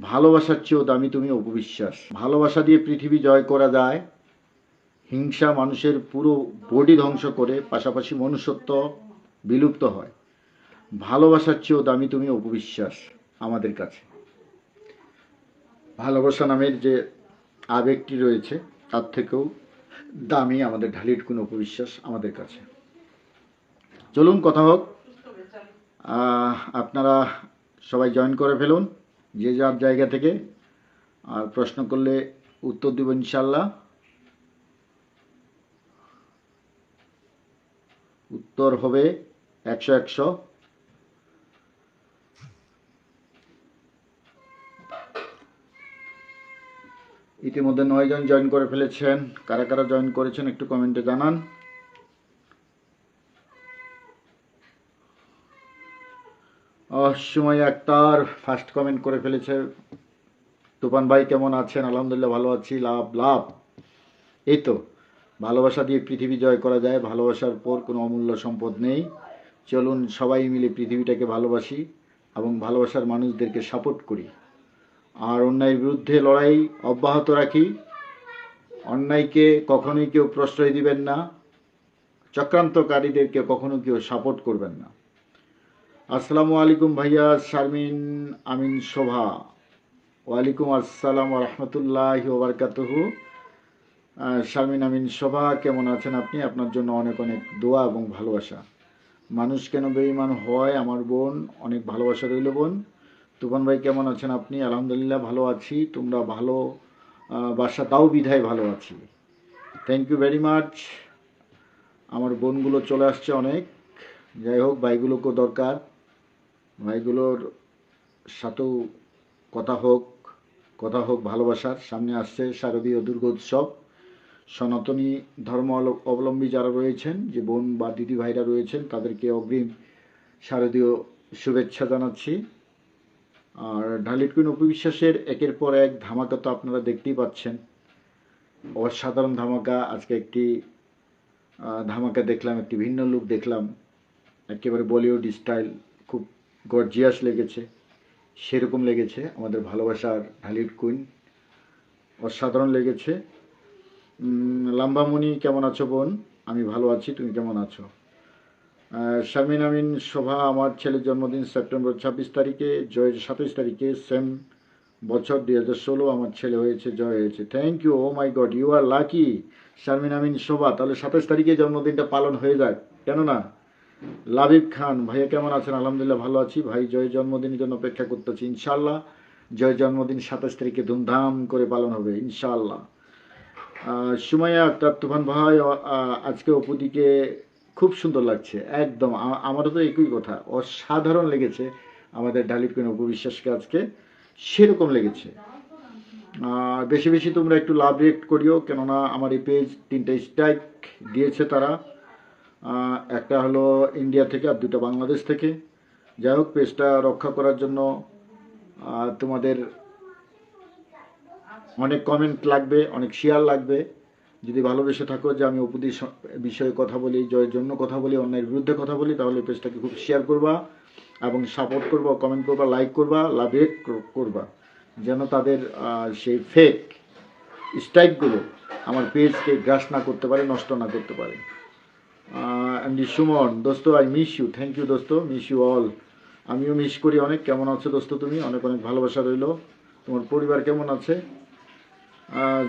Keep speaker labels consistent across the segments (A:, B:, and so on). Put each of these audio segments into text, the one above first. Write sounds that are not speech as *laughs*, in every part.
A: ভালোবাসার চেয়েও দামি তুমি অপবিশ্বাস। ভালোবাসা দিয়ে পৃথিবী জয় করা যায়। হিংসা মানুষের পুরো বডি ধ্বংস করে, পাশাপাশি মনুষ্যত্ব বিলুপ্ত হয়। ভালোবাসার চেয়েও দামি তুমি অপবিশ্বাস আমাদের কাছে। ভালোবাসা নামের যে আবেগটি রয়েছে, তার থেকেও দামি আমাদের ঢালির কোনো অপবিশ্বাস আমাদের কাছে। চলুন, কথা হোক। আপনারা সবাই জয়েন করে ফেলুন। যে যার জায়গা থেকে, আর প্রশ্ন করলে উত্তর দেব ইনশাল্লাহ উত্তর হবে একশো একশো। ইতিমধ্যে নয়জন জয়েন করে ফেলেছেন। কারা কারা জয়েন করেছেন একটু কমেন্টে জানান। অসময় আক্তার ফার্স্ট কমেন্ট করে ফেলেছে। তুফান ভাই, কেমন আছেন? আলহামদুলিল্লাহ ভালো আছি। লাভ লাভ। এই তো, ভালোবাসা দিয়ে পৃথিবী জয় করা যায়। ভালোবাসার পর কোনো অমূল্য সম্পদ নেই। চলুন সবাই মিলে পৃথিবীটাকে ভালোবাসি এবং ভালোবাসার মানুষদেরকে সাপোর্ট করি। আর অন্যায়ের বিরুদ্ধে লড়াই অব্যাহত রাখি। অন্যায়কে কখনোই কেউ প্রশ্রয় দিবেন না। চক্রান্তকারীদেরকে কখনো কেউ সাপোর্ট করবেন না। আসসালামু আলাইকুম ভাইয়া, শারমিন, আমিন, শোভা। ওয়ালাইকুম আসসালাম রহমতুল্লাহ ওবরকাতহু শারমিন, আমিন, শোভা, কেমন আছেন আপনি? আপনার জন্য অনেক অনেক দোয়া এবং ভালোবাসা। মানুষ কেন বেঈমান হয়? আমার বোন, অনেক ভালোবাসা রইল বোন। তুফান ভাই, কেমন আছেন আপনি? আলহামদুলিল্লাহ ভালো আছি। তোমরা ভালো বাসা তাও বিধায় ভালো আছি। থ্যাংক ইউ ভেরি মাচ আমার বোনগুলো চলে আসছে অনেক। যাই হোক, ভাইগুলোকেও দরকার। ভাইগুলোর সাথেও কথা হোক কথা হোক ভালোবাসার সামনে আসছে শারদীয় দুর্গোৎসব। সনাতনী ধর্ম অবলম্বী যারা রয়েছেন, যে বোন বা দিদি ভাইরা রয়েছেন, তাদেরকে অগ্রিম শারদীয় শুভেচ্ছা জানাচ্ছি। আর ঢালিট কুইন একের পর এক ধামাকা তো আপনারা দেখতেই পাচ্ছেন। অসাধারণ ধামাকা, আজকে একটি ধামাকা দেখলাম, একটি ভিন্ন লুক দেখলাম। একেবারে বলিউড স্টাইল, খুব গর্জিয়াস লেগেছে সেরকম লেগেছে আমাদের ভালোবাসার ঢালিউড কুইন। অসাধারণ লেগেছে। লাম্বামণি কেমন আছো বোন? আমি ভালো আছি তুমি কেমন আছো? আহ, শারমিন আমিন শোভা আমার ছেলের জন্মদিন সেপ্টেম্বর ছাব্বিশ তারিখে জয়ের সাতাইশ তারিখে সেম বছর দুই হাজার ষোলো আমার ছেলে হয়েছে জয় হয়েছে। Thank you oh my god you are lucky Sharmin Amin Shova তাহলে সাতাইশ তারিখে জন্মদিনটা পালন হয়ে যায় কেননা লাবিব খান, ভাইয়া কেমন আছেন? আলহামদুলিল্লাহ ভালো আছি। ভাই জয় জন্মদিনের জন্য অপেক্ষা করতেছি ইনশাল্লাহ জয় জন্মদিন সাতাশ তারিখে ধুমধাম করে পালন হবে ইনশাল্লাহ সুমাইয়া আক্তার তুফান ভাই আজকে অপুদিকে খুব সুন্দর লাগছে, একদম। আমারও তো একই কথা, অসাধারণ লেগেছে আমাদের ডালিপ কেন অপবিশ্বাসকে আজকে, সেরকম লেগেছে। বেশি বেশি তোমরা একটু লাভ রেট করিও, কেননা আমার এই পেজ তিনটা স্ট্রাইক দিয়েছে তারা। একটা হলো ইন্ডিয়া থেকে আর দুটো বাংলাদেশ থেকে। যাই হোক, পেজটা রক্ষা করার জন্য তোমাদের অনেক কমেন্ট লাগবে, অনেক শেয়ার লাগবে। যদি ভালোবেসে থাকো যে আমি স- বিষয়ে কথা বলি, জয়ের জন্য কথা বলি অন্যায়ের বিরুদ্ধে কথা বলি, তাহলে পেজটাকে খুব শেয়ার করবা এবং সাপোর্ট করবা কমেন্ট করবা লাইক করবা লাভ রেট করবা। যেন তাদের সেই ফেক স্ট্রাইকগুলো আমার পেজকে গ্রাস না করতে পারে, নষ্ট না করতে পারে। অ্যান্ড সুমন, দোস্ত I miss you thank you দোস্ত মিস ইউ অল আমিও মিস করি, অনেক কেমন আছো দোস্ত তুমি? অনেক অনেক ভালোবাসা রইল। তোমার পরিবার কেমন আছে?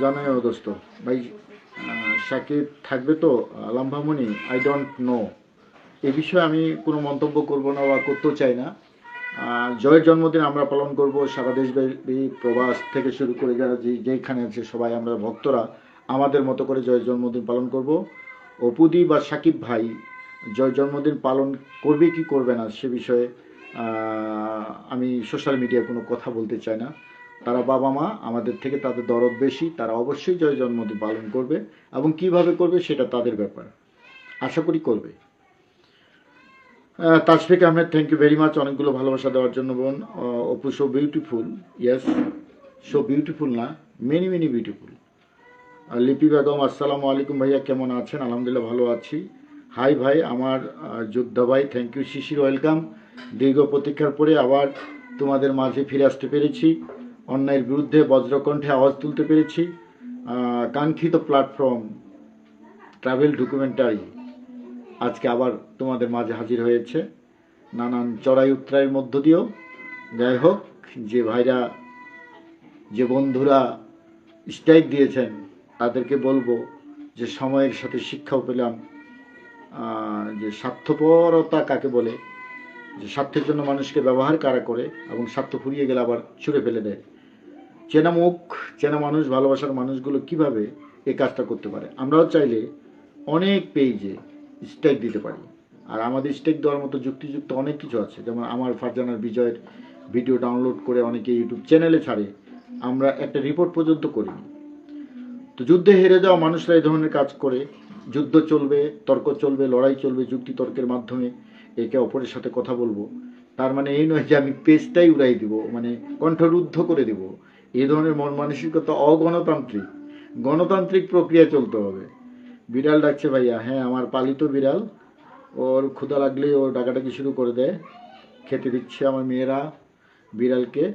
A: জানাইও দোস্ত। ভাই সাকিব থাকবে তো লাম্ভামণি? আই ডোন্ট নো এ বিষয়ে আমি কোনো মন্তব্য করব না বা করতেও চাই না। জয়ের জন্মদিন আমরা পালন করব, সারা দেশব্যাপী প্রবাস থেকে শুরু করে যারা যেখানে আছে সবাই আমরা ভক্তরা আমাদের মতো করে জয়ের জন্মদিন পালন করব। অপুদি বা সাকিব ভাই জয় জন্মদিন পালন করবে কি করবে না সে বিষয়ে আমি সোশ্যাল মিডিয়ায় কোনো কথা বলতে চাই না। তারা বাবা মা আমাদের থেকে তাদের দরদ বেশি তারা অবশ্যই জয় জন্মদিন পালন করবে এবং কীভাবে করবে সেটা তাদের ব্যাপার। আশা করি করবে। আহ, Tasfiq Ahmed thank you very much অনেকগুলো ভালোবাসা দেওয়ার জন্য বোন। Apu so beautiful yes so beautiful না many many beautiful Lipi Begum, আসসালামু আলাইকুম ভাইয়া, কেমন আছেন? আলহামদুলিল্লাহ ভালো আছি। হাই ভাই, আমার যোদ্ধা ভাই থ্যাংক ইউ শিশির ওয়েলকাম দীর্ঘ প্রতীক্ষার পরে আবার তোমাদের মাঝে ফিরে আসতে পেরেছি। অন্যায়ের বিরুদ্ধে বজ্রকণ্ঠে আওয়াজ তুলতে পেরেছি। কাঙ্ক্ষিত প্ল্যাটফর্ম ট্রাভেল ডকুমেন্টারি আজকে আবার তোমাদের মাঝে হাজির হয়েছে। নানান চড়াই উত্তরায়ের মধ্য দিয়েও। যাই হোক, যে ভাইরা, যে বন্ধুরা স্ট্রাইক দিয়েছেন তাদেরকে বলব যে সময়ের সাথে শিক্ষাও পেলাম যে স্বার্থপরতা কাকে বলে, যে স্বার্থের জন্য মানুষকে ব্যবহার কারা করে এবং স্বার্থ ফুরিয়ে গেলে আবার ছুঁড়ে ফেলে দেয়। চেনা মুখ, চেনা মানুষ, ভালোবাসার মানুষগুলো কীভাবে এই কাজটা করতে পারে? আমরাও চাইলে অনেক পেজে স্টেক দিতে পারি। আর আমাদের স্টেক দেওয়ার মতো যুক্তিযুক্ত অনেক কিছু আছে। যেমন আমার, ফারজানার বিজয়ের ভিডিও ডাউনলোড করে অনেকে ইউটিউব চ্যানেলে ছাড়ে। আমরা একটা রিপোর্ট পর্যন্ত করিনি। তো যুদ্ধে হেরে যাওয়া মানুষরা এই ধরনের কাজ করে। যুদ্ধ চলবে, তর্ক চলবে, লড়াই চলবে, যুক্তি তর্কের মাধ্যমে একে অপরের সাথে কথা বলব। তার মানে এই নয় যে আমি পেজটাই উড়াই দিব মানে কণ্ঠরুদ্ধ করে দিব। এই ধরনের মন মানসিকতা অগণতান্ত্রিক। গণতান্ত্রিক প্রক্রিয়া চলতে হবে। বিড়াল ডাকছে ভাইয়া হ্যাঁ আমার পালিত বিড়াল। ওর ক্ষুধা লাগলে ও ডাকাডাকি শুরু করে দেয়। খেতে দিচ্ছে আমার মেয়েরা বিড়ালকে।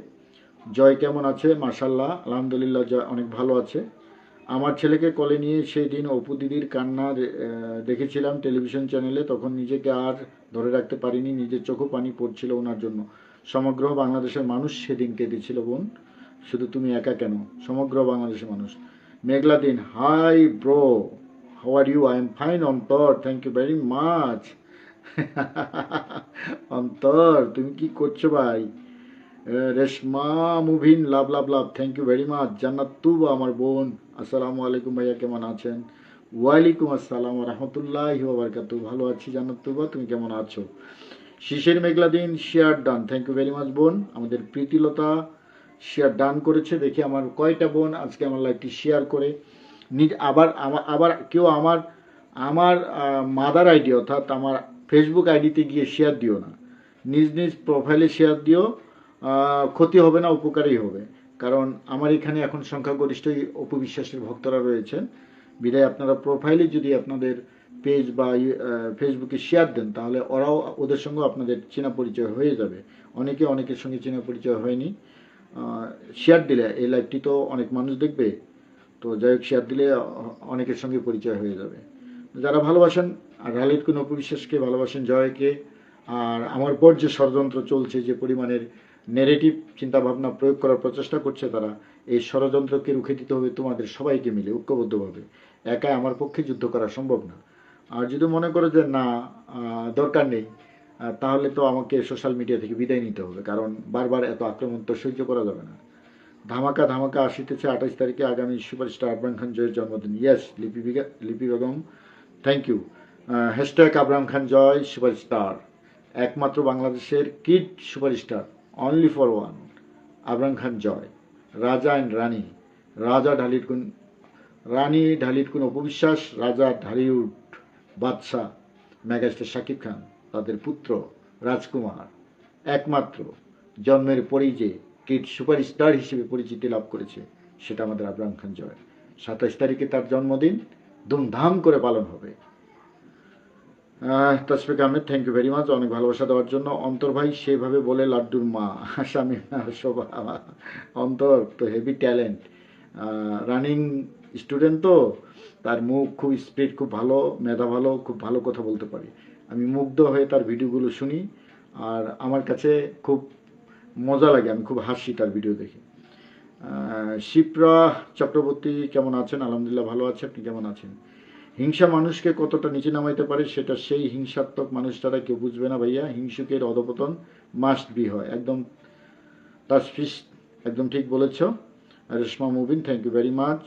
A: জয় কেমন আছে? মার্শাল্লাহ আলহামদুলিল্লাহ, জয় অনেক ভালো আছে। আমার ছেলেকে কলে নিয়ে সেই দিন অপু দিদির কান্না দেখেছিলাম টেলিভিশন চ্যানেলে, তখন নিজেকে আর ধরে রাখতে পারিনি, নিজের চোখও পানি পড়ছিল ওনার জন্য। সমগ্র বাংলাদেশের মানুষ সেদিন কেঁদেছিল, বোন। শুধু তুমি একা কেন? সমগ্র বাংলাদেশের মানুষ। মেঘলা দিন, hi bro, how are you? I am fine, Antar, thank you very much. *laughs* Antar, তুমি কি করছ ভাই? Reshma, Movin, love love love thank you very much Jannat Tuba, আমার বোন। আসসালামু আলাইকুম ভাইয়া, কেমন আছেন? ওয়ালাইকুম আসসালাম রহমতুল্লাহ বারকাত ভালো আছি জান্নাত তুবা, তুমি কেমন আছো? শিশির মেঘলা দিন share done thank you very much বোন। আমাদের প্রীতিলতা শেয়ার ডান করেছে। দেখি আমার কয়টা বোন আজকে আমার লাইভটি শেয়ার করে। নিজ, আবার আমার আবার কেউ আমার আমার মাদার আইডি অর্থাৎ আমার ফেসবুক আইডিতে গিয়ে শেয়ার দিও না। নিজ নিজ প্রোফাইলে শেয়ার দিও। ক্ষতি হবে না, উপকারই হবে। কারণ আমার এখানে এখন সংখ্যাগরিষ্ঠই অপবিশ্বাসের ভক্তরা রয়েছেন। বিদায়, আপনারা প্রোফাইলে যদি আপনাদের পেজ বা ফেসবুকে শেয়ার দেন, তাহলে ওরাও ওদের সঙ্গে আপনাদের চেনা পরিচয় হয়ে যাবে। অনেকে অনেকের সঙ্গে চেনা পরিচয় হয়নি। শেয়ার দিলে, এই লাইভটি তো অনেক মানুষ দেখবে। তো যাই হোক শেয়ার দিলে অনেকের সঙ্গে পরিচয় হয়ে যাবে। যারা ভালোবাসেন, আর রালিদ কুন অপবিশ্বাসকে ভালোবাসেন, জয়কে আর আমার পর যে ষড়যন্ত্র চলছে, যে পরিমাণের নেগেটিভ চিন্তাভাবনা প্রয়োগ করার প্রচেষ্টা করছে তারা, এই ষড়যন্ত্রকে রুখে দিতে হবে তোমাদের সবাইকে মিলে ঐক্যবদ্ধভাবে। একা আমার পক্ষে যুদ্ধ করা সম্ভব না। আর যদি মনে করো যে না দরকার নেই তাহলে তো আমাকে সোশ্যাল মিডিয়া থেকে বিদায় নিতে হবে, কারণ বারবার এত আক্রমণ তো সহ্য করা যাবে না। ধামাকা ধামাকা আসিতেছে আঠাশ তারিখে আগামী সুপারস্টার আবরাম খান জয়ের জন্মদিন। Yes Lipi Lipi Begum thank you hashtag Abram Khan Joy superstar. একমাত্র বাংলাদেশের kid superstar only for one Abram Khan Joy, রাজা অ্যান্ড রানী, রাজা ঢালির কোন, রানী ঢালির কোন অপবিশ্বাস, রাজা ঢালিউড বাদশাহ, মেগাস্টার শাকিব খান, তাদের পুত্র রাজকুমার, একমাত্র, জন্মের পরেই যে কিড সুপারস্টার হিসেবে পরিচিতি লাভ করেছে, সেটা আমাদের আবরাম খান জয় সাতাশ তারিখে তার জন্মদিন ধুমধাম করে পালন হবে। Tasfiq Ahmed thank you very much অনেক ভালোবাসা দেওয়ার জন্য। অন্তর ভাই সেভাবে বলে লাড্ডুর মা স্বামী অন্তর, তো হেভি ট্যালেন্ট রানিং স্টুডেন্ট তো, তার মুখ খুব স্পিড খুব ভালো, মেধা ভালো, খুব ভালো কথা বলতে পারে। আমি মুগ্ধ হয়ে তার ভিডিওগুলো শুনি, আর আমার কাছে খুব মজা লাগে, আমি খুব হাসি তার ভিডিও দেখে। শিপ্রা চক্রবর্তী কেমন আছেন? আলহামদুলিল্লাহ ভালো আছে, আপনি কেমন আছেন? হিংসা মানুষকে কতটা নিচে নামাইতে পারে সেটা সেই হিংসাত্মক মানুষ ছাড়া কেউ বুঝবে না ভাইয়া। হিংসুকের অধপতন মাস্ট বি হয়। একদম তাসফিস, একদম ঠিক বলেছ। Reshma Mubin thank you very much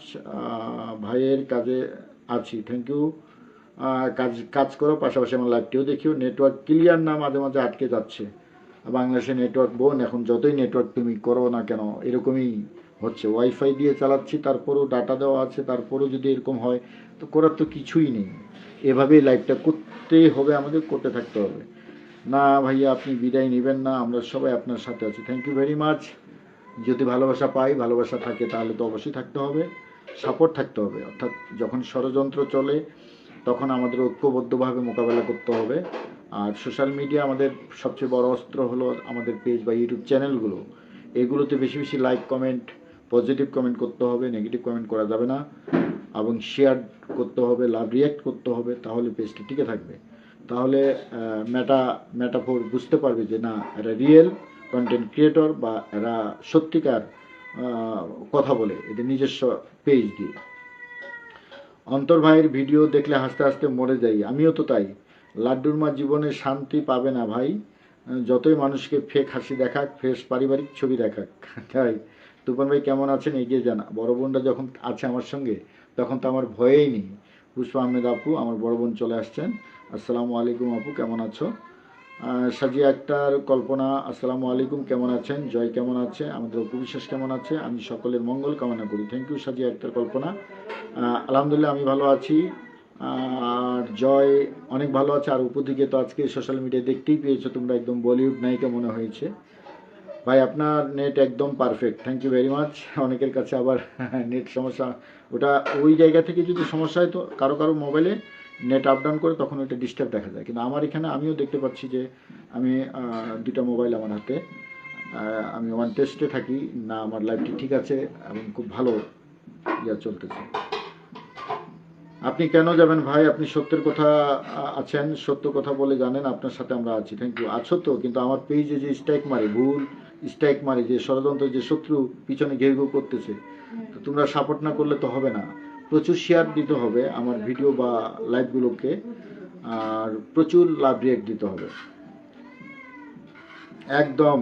A: ভাইয়ের কাজে আছি। থ্যাংক ইউ কাজ কাজ করো, পাশাপাশি আমার লাইভটিও দেখিও। নেটওয়ার্ক ক্লিয়ার না মাঝে মাঝে আটকে যাচ্ছে। বাংলাদেশের নেটওয়ার্ক বোন, এখন যতই নেটওয়ার্ক তুমি করো না কেন, এরকমই হচ্ছে ওয়াইফাই দিয়ে চালাচ্ছি, তারপরেও ডাটা দেওয়া আছে, তারপরেও যদি এরকম হয়, তো করার তো কিছুই নেই। এভাবেই লাইভটা করতেই হবে, আমাদের করতে থাকতে হবে। না ভাইয়া, আপনি বিদায় নেবেন না, আমরা সবাই আপনার সাথে আছি। থ্যাংক ইউ ভেরি মাচ যদি ভালোবাসা পাই, ভালোবাসা থাকে, তাহলে তো অবশ্যই থাকতে হবে সাপোর্ট থাকতে হবে। অর্থাৎ যখন ষড়যন্ত্র চলে, তখন আমাদের ঐক্যবদ্ধভাবে মোকাবেলা করতে হবে। আর সোশ্যাল মিডিয়া আমাদের সবচেয়ে বড় অস্ত্র হলো আমাদের পেজ বা ইউটিউব চ্যানেলগুলো এগুলোতে বেশি বেশি লাইক কমেন্ট পজিটিভ কমেন্ট করতে হবে নেগেটিভ কমেন্ট করা যাবে না এবং শেয়ার করতে হবে লাভ রিয়াক্ট করতে হবে, তাহলে পেজটি টিকে থাকবে। তাহলে মেটা মেটাফোর বুঝতে পারবে যে না, এরা রিয়েল কন্টেন্ট ক্রিয়েটর বা এরা সত্যিকার কথা বলে, এদের নিজস্ব পেজ দিয়ে। অন্তর ভাইয়ের ভিডিও দেখলে হাসতে হাসতে মরে যাই, আমিও তো তাই। লাড্ডুর মা জীবনে শান্তি পাবে না ভাই যতই মানুষকে ফেক হাসি দেখাক ফ্রেশ পারিবারিক ছবি দেখাক, তাই। তুফান ভাই, কেমন আছেন? এগিয়ে যান বড় বোনটা যখন আছে আমার সঙ্গে, তখন তো আমার ভয়েই নেই। পুষ্পা আহমেদ আপু, আমার বড় বোন চলে আসছেন। আসসালামু আলাইকুম আপু, কেমন আছো? সাজিয়া আক্তার, কল্পনা, আসসালামু আলাইকুম, কেমন আছেন? জয় কেমন আছে? আমাদের অপু বিশ্বাস কেমন আছে? আমি সকলের মঙ্গল কামনা করি। Thank you Sajia Akter, Kalpana. আলহামদুলিল্লাহ, আমি ভালো আছি। আর জয় অনেক ভালো আছে। আর উপদিকে তো আজকে সোশ্যাল মিডিয়ায় দেখতেই পেয়েছ তোমরা, একদম বলিউড নায়িকা মনে হয়েছে। ভাই, আপনার নেট একদম perfect thank you very much অনেকের কাছে আবার নেট সমস্যা। ওটা ওই জায়গা থেকে যদি সমস্যা হয় তো কারও কারও মোবাইলে নেট আপ ডাউন করে তখন ওইটা ডিস্টার্ব দেখা যায়। কিন্তু আমার এখানে আমিও দেখতে পাচ্ছি যে আমি দুটা মোবাইল আমার হাতে। আমি ওয়ান টেস্টে থাকি। না, আমার লাইফটি ঠিক আছে এবং খুব ভালো ইয়া চলতেছে। আপনি কেন যাবেন ভাই? আপনি সত্যের কথা আছেন। সত্য কথা বলে জানেন। আপনার সাথে আমরা আছি। থ্যাংক ইউ আছো তো কিন্তু আমার পেজে যে স্ট্রাইক মারে, ভুল স্ট্রাইক মারে যে ষড়যন্ত্র যে শত্রু পিছনে ঘেউ ঘেউ করতেছে তো তোমরা সাপোর্ট না করলে তো হবে না। প্রচুর শেয়ার দিতে হবে আমার ভিডিও বা লাইভগুলোকে আর প্রচুর লাভ রিয়েক্ট দিতে হবে। একদম।